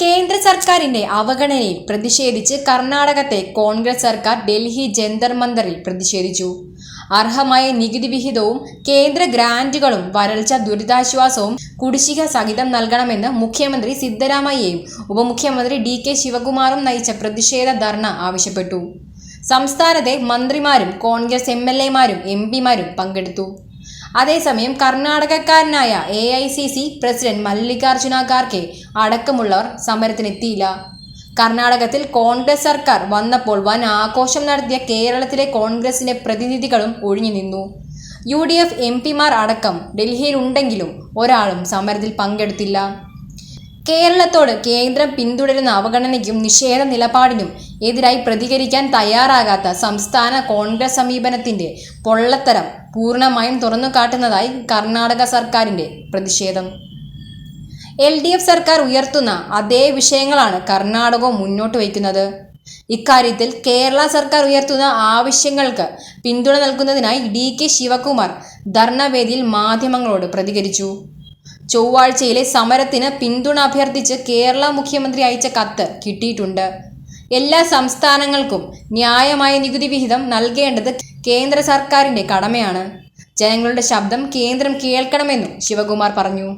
കേന്ദ്ര സർക്കാരിന്റെ അവഗണനയിൽ പ്രതിഷേധിച്ച് കർണാടകത്തെ കോൺഗ്രസ് സർക്കാർ ഡൽഹി ജന്തർ മന്ദറിൽ പ്രതിഷേധിച്ചു. അർഹമായ നികുതി വിഹിതവും കേന്ദ്ര ഗ്രാന്റുകളും വരൾച്ച ദുരിതാശ്വാസവും കുടിശ്ശിക സഹിതം നൽകണമെന്ന് മുഖ്യമന്ത്രി സിദ്ധരാമയ്യയും ഉപമുഖ്യമന്ത്രി ഡി കെ ശിവകുമാറും നയിച്ച പ്രതിഷേധ ധർണ ആവശ്യപ്പെട്ടു. സംസ്ഥാനത്തെ മന്ത്രിമാരും കോൺഗ്രസ് എം എൽ എമാരും എം പിമാരും പങ്കെടുത്തു. അതേസമയം കർണാടകക്കാരനായ A I C C president Mallikarjuna Kharge അടക്കമുള്ളവർ സമരത്തിനെത്തിയില്ല. കർണാടകത്തിൽ കോൺഗ്രസ് സർക്കാർ വന്നപ്പോൾ വൻ ആഘോഷം നടത്തിയ കേരളത്തിലെ കോൺഗ്രസിന്റെ പ്രതിനിധികളും ഒഴിഞ്ഞു നിന്നു. യു ഡി എഫ് എം പിമാർ അടക്കം ഡൽഹിയിലുണ്ടെങ്കിലും ഒരാളും സമരത്തിൽ പങ്കെടുത്തില്ല. കേരളത്തോട് കേന്ദ്രം പിന്തുടരുന്ന അവഗണനയ്ക്കും നിഷേധ നിലപാടിനും എതിരായി പ്രതികരിക്കാൻ തയ്യാറാകാത്ത സംസ്ഥാന കോൺഗ്രസ് സമീപനത്തിന്റെ പൊള്ളത്തരം പൂർണമായും തുറന്നു കാട്ടുന്നതായി കർണാടക സർക്കാരിന്റെ പ്രതിഷേധം. എൽ ഡി എഫ് സർക്കാർ ഉയർത്തുന്ന അതേ വിഷയങ്ങളാണ് കർണാടകവും മുന്നോട്ട് വയ്ക്കുന്നത്. ഇക്കാര്യത്തിൽ കേരള സർക്കാർ ഉയർത്തുന്ന ആവശ്യങ്ങൾക്ക് പിന്തുണ നൽകുന്നതിനായി ഡി കെ ശിവകുമാർ ധർണവേദിയിൽ മാധ്യമങ്ങളോട് പ്രതികരിച്ചു. ചൊവ്വാഴ്ചയിലെ സമരത്തിന് പിന്തുണ അഭ്യർത്ഥിച്ച് കേരള മുഖ്യമന്ത്രി അയച്ച കത്ത് കിട്ടിയിട്ടുണ്ട്. എല്ലാ സംസ്ഥാനങ്ങൾക്കും ന്യായമായ നികുതി വിഹിതം നൽകേണ്ടത് കേന്ദ്ര സർക്കാരിന്റെ കടമയാണ്. ജനങ്ങളുടെ ശബ്ദം കേന്ദ്രം കേൾക്കണമെന്നും ശിവകുമാർ പറഞ്ഞു.